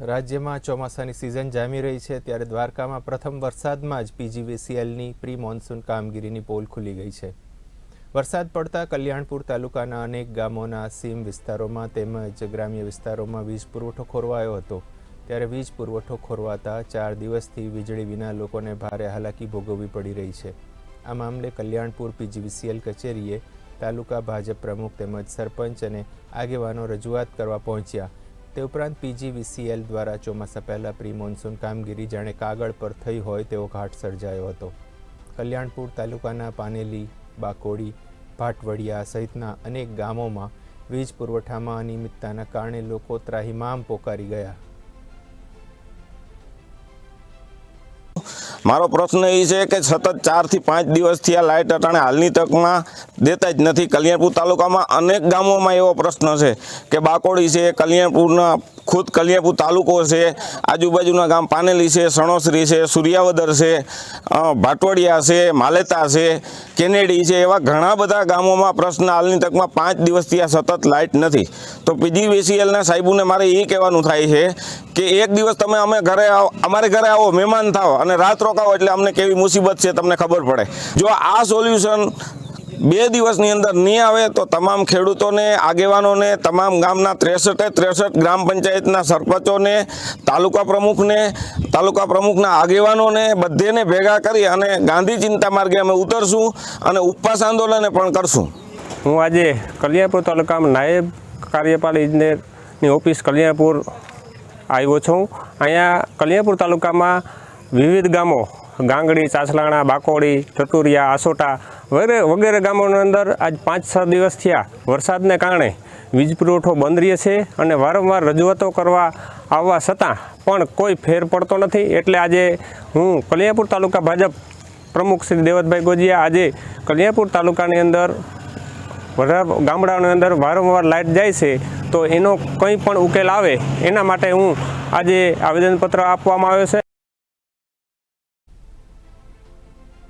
રાજ્યમાં ચોમાસાની સિઝન જામી રહી છે ત્યારે દ્વારકામાં પ્રથમ વરસાદમાં જ પીજીવીસીએલની પ્રી મોન્સૂન કામગીરીની પોલ ખુલી ગઈ છે. વરસાદ પડતા કલ્યાણપુર તાલુકાના અનેક ગામોના સીમ વિસ્તારોમાં તેમજ ગ્રામ્ય વિસ્તારોમાં વીજ પુરવઠો ખોરવાયો હતો. ત્યારે વીજ પુરવઠો ખોરવાતા ચાર દિવસથી વીજળી વિના લોકોને ભારે હાલાકી ભોગવવી પડી રહી છે. આ મામલે કલ્યાણપુર પીજીવીસીએલ કચેરીએ તાલુકા ભાજપ પ્રમુખ તેમજ સરપંચ અને આગેવાનો રજૂઆત કરવા પહોંચ્યા. તે ઉપરાંત પીજીવીસીએલ દ્વારા ચોમાસા પહેલાં પ્રી મોન્સૂન કામગીરી જાણે કાગળ પર થઈ હોય તેવો ઘાટ સર્જાયો હતો. કલ્યાણપુર તાલુકાના પાનેલી, બાકોડી, ભાટવડિયા સહિતના અનેક ગામોમાં વીજ પુરવઠામાં અનિયમિતતાના કારણે લોકો ત્રાહિમામ પોકારી ગયા. મારો પ્રશ્ન એ છે કે સતત ચારથી પાંચ દિવસથી આ લાઇટ અટાણે હાલની તકમાં દેતા જ નથી કલ્યાણપુર તાલુકામાં અનેક ગામોમાં એવો પ્રશ્ન છે કે બાકોડી છે, કલ્યાણપુરના ખુદ કલ્યાણપુર તાલુકો છે, આજુબાજુના ગામ પાનેલી છે, સણોસરી છે, સૂર્યાવદર છે ભાટવડિયા છે, માલેતા છે કેનેડી છે એવા ઘણા બધા ગામોમાં પ્રશ્ન હાલની તકમાં પાંચ દિવસથી આ સતત લાઇટ નથી. તો પીજીવીસીએલના સાહેબોને મારે એ કહેવાનું થાય છે કે એક દિવસ તમે અમે ઘરે આવો, અમારે ઘરે આવો, મહેમાન થાઓ અને રાત રોકાવો એટલે અમને કેવી મુસીબત છે તમને ખબર પડે. જો આ સોલ્યુશન બે દિવસની અંદર નહીં આવે તો તમામ ખેડૂતોને, આગેવાનોને, તમામ ગામના ત્રેસઠે ત્રેસઠ ગ્રામ પંચાયતના સરપંચોને, તાલુકા પ્રમુખને, તાલુકા પ્રમુખના આગેવાનોને બધેને ભેગા કરી અને ગાંધી ચિંતા માર્ગે અમે ઉતરશું અને ઉપવાસ આંદોલન પણ કરશું. હું આજે કલ્યાણપુર તાલુકામાં નાયબ કાર્યપાલ ઇજનેરની ઓફિસ કલ્યાણપુર આવ્યો છું. અહીંયા કલ્યાણપુર તાલુકામાં વિવિધ ગામો ગાંગડી, ચાસલાણા, બાકોડી ટટુરિયા આસોટા વગેરે વગેરે ગામોની અંદર આજ પાંચ છ દિવસ થયા વરસાદને કારણે વીજ પુરવઠો બંધ રહે છે અને વારંવાર રજૂઆતો કરવા આવવા છતાં પણ કોઈ ફેર પડતો નથી. એટલે આજે હું કલિયાપુર તાલુકા ભાજપ પ્રમુખ શ્રી દેવતભાઈ ગોજિયા આજે કલિયાપુર તાલુકાની અંદર ગામડાઓની અંદર વારંવાર લાઇટ જાય છે તો એનો કંઈ પણ ઉકેલ આવે એના માટે હું આજે આવેદનપત્ર આપવામાં આવ્યો છે.